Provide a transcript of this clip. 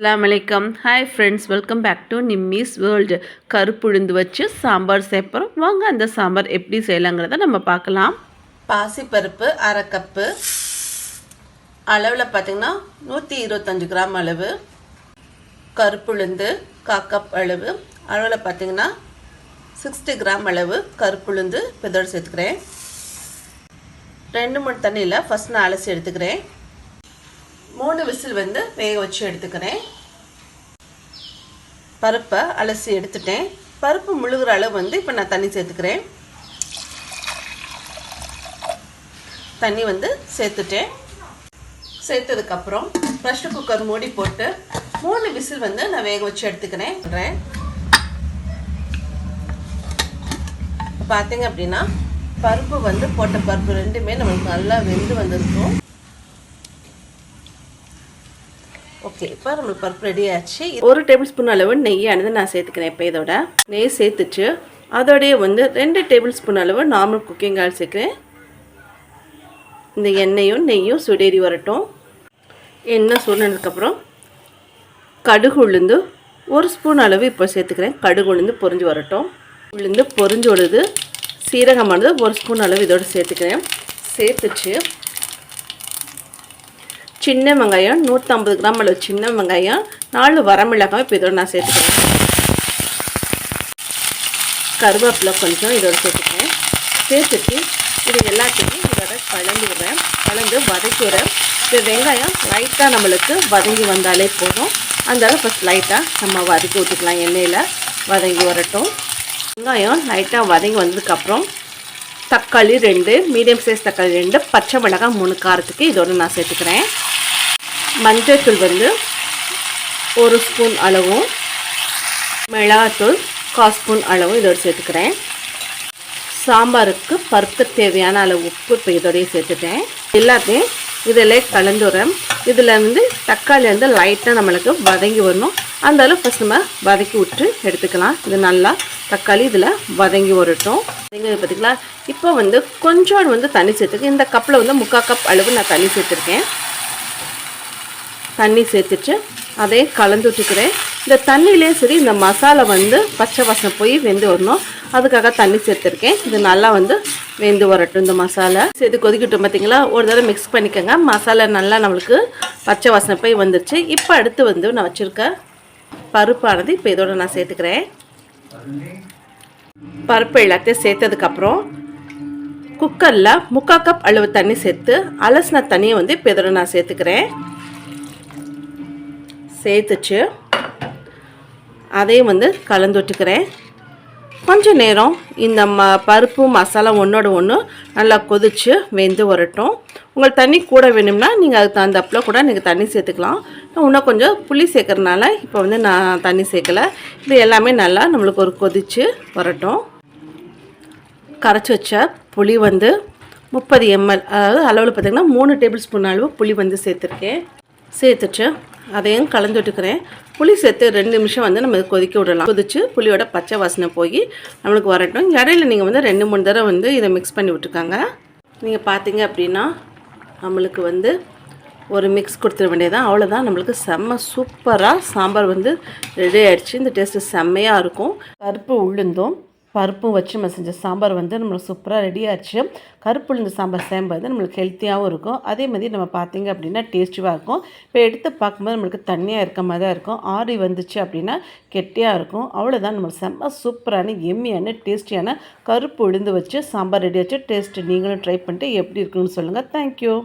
அலாம் வலைக்கம் hi friends welcome back to Nimmi's world கருப்புழுந்து வச்சு சாம்பார் சேர்ப்போம் வாங்க அந்த சாம்பார் எப்படி செய்யலாங்கிறத நம்ம பார்க்கலாம். பாசிப்பருப்பு அரை கப்பு அளவில் பார்த்திங்கன்னா நூற்றி இருபத்தஞ்சு கிராம் அளவு. கருப்புளுந்து கா கப் அளவு. அளவில் பார்த்திங்கன்னா சிக்ஸ்டி கிராம் அளவு கருப்புளுந்து இதோடு சேர்த்துக்கிறேன். ரெண்டு மூணு தண்ணியில் ஃபஸ்ட் நான் அலசி எடுத்துக்கிறேன். மூணு விசில் வந்து வேக வச்சு எடுத்துக்கிறேன். பருப்பை அலசி எடுத்துட்டேன். பருப்பு முழுகிற அளவு வந்து இப்போ நான் தண்ணி சேர்த்துக்கிறேன். தண்ணி வந்து சேர்த்துட்டேன். சேர்த்ததுக்கப்புறம் ப்ரெஷர் குக்கர் மூடி போட்டு மூணு விசில் வந்து நான் வேக வச்சு எடுத்துக்கிறேன். பார்த்தீங்க அப்படின்னா பருப்பு வந்து போட்ட பருப்பு ரெண்டுமே நம்மளுக்கு நல்லா வெந்து வந்திருக்கும். ஓகே இப்போ நம்மளுக்கு பருப்பு ரெடி ஆச்சு. ஒரு டேபிள் ஸ்பூன் அளவு நெய்யானது நான் சேர்த்துக்கிறேன் இப்போ இதோட. நெய் சேர்த்துச்சு அதோடைய வந்து ரெண்டு டேபிள் ஸ்பூன் அளவு நார்மல் குக்கிங் ஆயில் சேர்க்குறேன். இந்த எண்ணெயும் நெய்யும் சுடேறி வரட்டும். எண்ணெய் சுடினதுக்கப்புறம் கடுகு உளுந்து ஒரு ஸ்பூன் அளவு இப்போ சேர்த்துக்கிறேன். கடுகு உளுந்து பொறிஞ்சு வரட்டும். உளுந்து பொறிஞ்சு விடுது சீரகமானது ஒரு ஸ்பூன் அளவு இதோடு சேர்த்துக்கிறேன். சேர்த்துச்சு சின்ன வெங்காயம் நூற்றம்பது கிராம் அளவு சின்ன வெங்காயம் நாலு வரமிளகாய் இப்போ இதோட நான் சேர்த்துக்கிறேன். கருவேப்பிலை கொஞ்சம் இதோட சேர்த்துக்கிறேன். சேர்த்துட்டு இது எல்லாத்தையும் இதோட கலந்து விடுறேன் கலந்து வதக்கி விடுறேன் வெங்காயம் லைட்டாக நம்மளுக்கு வதங்கி வந்தாலே போதும். அந்த ஃபஸ்ட் லைட்டாக நம்ம வதக்கி ஊற்றிக்கலாம் எண்ணெயில் வதங்கி வரட்டும். வெங்காயம் லைட்டாக வதங்கி வந்ததுக்கப்புறம் தக்காளி ரெண்டு மீடியம் சைஸ் தக்காளி ரெண்டு பச்சை மிளகாய் மூணு காரத்துக்கு இதோட நான் சேர்த்துக்கிறேன். மஞ்சத்தூள் வந்து ஒரு ஸ்பூன் அளவும் மிளகாத்தூள் கால் ஸ்பூன் அளவும் இதோடு சேர்த்துக்கிறேன். சாம்பாருக்கு பருப்பு தேவையான அளவு உப்பு இப்போ இதோடய சேர்த்துட்டேன். எல்லாத்தையும் இதில் கலந்துறேன் இதில் வந்து தக்காளி வந்து லைட்டாக நம்மளுக்கு வதங்கி வரணும். அந்த அளவு ஃபஸ்ட் நம்ம வதக்கி விட்டு எடுத்துக்கலாம். இது நல்லா தக்காளி இதில் வதங்கி வரட்டும். வதங்கி பார்த்திங்களா இப்போ வந்து கொஞ்சோடு வந்து தண்ணி சேர்த்துக்கு இந்த கப்பில் வந்து முக்கால் கப் அளவு நான் தண்ணி சேர்த்துருக்கேன். தண்ணி சேர்த்துட்டு அதே கலந்துட்டுக்கிறேன். இந்த தண்ணியிலே சரி இந்த மசாலா வந்து பச்சை வாசனை போய் வெந்து வரணும். அதுக்காக தண்ணி சேர்த்துருக்கேன். இது நல்லா வந்து வெந்து வரட்டும் இந்த மசாலா. சேர்த்து கொதிக்கட்டும் பார்த்தீங்களா ஒரு தடவை மிக்ஸ் பண்ணிக்கோங்க. மசாலா நல்லா நம்மளுக்கு பச்சை வாசனை போய் வந்துருச்சு. இப்போ அடுத்து வந்து நான் வச்சுருக்க பருப்பானது இப்போ இதோட நான் சேர்த்துக்கிறேன். பருப்பு எல்லாத்தையும் சேர்த்ததுக்கப்புறம் குக்கரில் முக்கால் கப் அளவு தண்ணி சேர்த்து அலசின தண்ணியை வந்து இப்போ இதோட நான் சேர்த்துக்கிறேன். சேர்த்துச்சு. அதையும் வந்து கலந்து விட்டுக்கிறேன் கொஞ்சம் நேரம் இந்த ம பருப்பு மசாலா ஒன்றோட ஒன்று நல்லா கொதித்து வெந்து வரட்டும். உங்களுக்கு தண்ணி கூட வேணும்னா நீங்கள் அதுக்கு தகுந்தப்பில் கூட நீங்கள் தண்ணி சேர்த்துக்கலாம். இன்னும் கொஞ்சம் புளி சேர்க்குறதுனால இப்போ வந்து நான் தண்ணி சேர்க்கலை. இது எல்லாமே நல்லா நம்மளுக்கு ஒரு கொதித்து வரட்டும். கரைச்சி வச்ச புளி வந்து முப்பது எம்எல் அதாவது அளவில் பார்த்திங்கன்னா மூணு டேபிள் ஸ்பூன் அளவு புளி வந்து சேர்த்துருக்கேன். சேர்த்துட்டு அதையும் கலந்து விட்டுக்கிறேன் புளி சேர்த்து ரெண்டு நிமிஷம் வந்து நம்ம கொதிக்க விடலாம். கொதிச்சு புளியோட பச்சை வாசனை போய் நம்மளுக்கு வரட்டும். இடையில நீங்கள் வந்து ரெண்டு மூணு தடவை வந்து இதை மிக்ஸ் பண்ணி விட்டுருக்காங்க நீங்கள் பார்த்தீங்க அப்படின்னா நம்மளுக்கு வந்து ஒரு மிக்ஸ் கொடுத்துட வேண்டியதான் அவ்வளோதான் நம்மளுக்கு செம்ம சூப்பராக சாம்பார் வந்து ரெடி ஆகிடுச்சு இந்த டேஸ்ட்டு செம்மையாக இருக்கும். கருப்பு உளுந்தும் பருப்பும் வச்சு நம்ம செஞ்ச சாம்பார் வந்து நம்மளுக்கு சூப்பராக ரெடி ஆச்சு கருப்பு உளுந்து சாம்பார் சேம்பது நம்மளுக்கு ஹெல்த்தியாகவும் இருக்கும். அதே மாதிரி நம்ம பார்த்திங்க அப்படின்னா டேஸ்ட்டுவாக இருக்கும். இப்போ எடுத்து பார்க்கும்போது நம்மளுக்கு தண்ணியாக இருக்க மாதிரி தான் இருக்கும். ஆறி வந்துச்சு அப்படின்னா கெட்டியாக இருக்கும். அவ்வளோதான் நம்ம செம்ம சூப்பரான எம்மியான டேஸ்டியான கருப்பு உளுந்து வச்சு சாம்பார் ரெடி ஆச்சு. டேஸ்ட்டு நீங்களும் ட்ரை பண்ணிட்டு எப்படி இருக்குன்னு சொல்லுங்கள் தேங்க்யூ